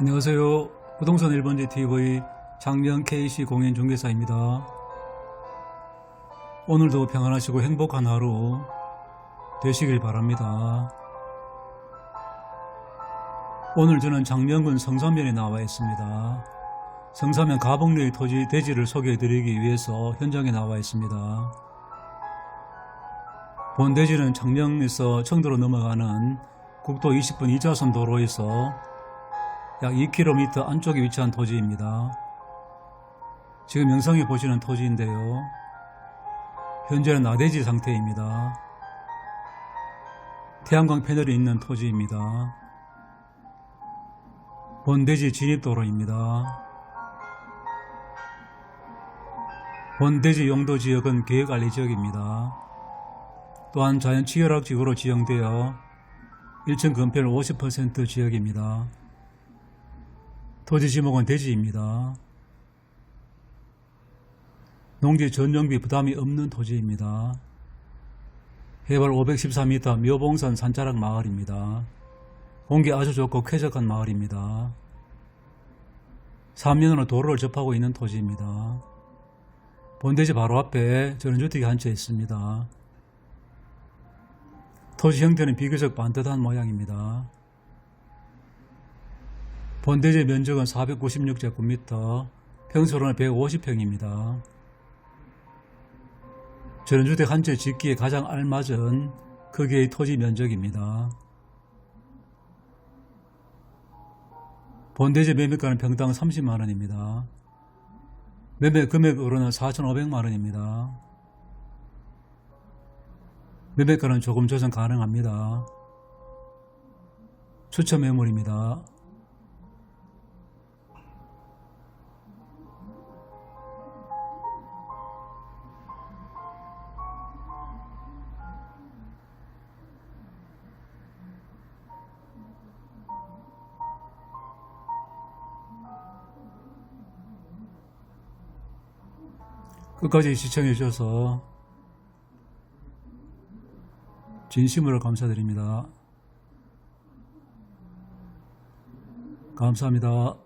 안녕하세요. 부동산 1번지 TV 장명 KC 공인 중개사입니다. 오늘도 평안하시고 행복한 하루 되시길 바랍니다. 오늘 저는 장명군 성산면에 나와 있습니다. 성산면 가복리의 토지 대지를 소개해 드리기 위해서 현장에 나와 있습니다. 본 대지는 장명에서 청도로 넘어가는 국도 20분 2차선 도로에서 약 2km 안쪽에 위치한 토지입니다. 지금 영상에 보시는 토지인데요. 현재는 나대지 상태입니다. 태양광 패널이 있는 토지입니다. 본대지 진입도로입니다. 본대지 용도 지역은 계획관리 지역입니다. 또한 자연치열학 지구로 지정되어 1층 건폐율 50% 지역입니다. 토지 지목은 대지입니다. 농지 전용비 부담이 없는 토지입니다. 해발 514m 묘봉산 산자락 마을입니다. 공기 아주 좋고 쾌적한 마을입니다. 삼면으로 도로를 접하고 있는 토지입니다. 본대지 바로 앞에 전원주택이 한 채 있습니다. 토지 형태는 비교적 반듯한 모양입니다. 본대지 면적은 496제곱미터, 평수로는 150평입니다. 전원주택 한 채 짓기에 가장 알맞은 크기의 토지 면적입니다. 본대지 매매가는 평당 30만원입니다. 매매 금액으로는 4,500만원입니다. 매매가는 조금 조정 가능합니다. 추천 매물입니다. 끝까지 시청해 주셔서 진심으로 감사드립니다. 감사합니다.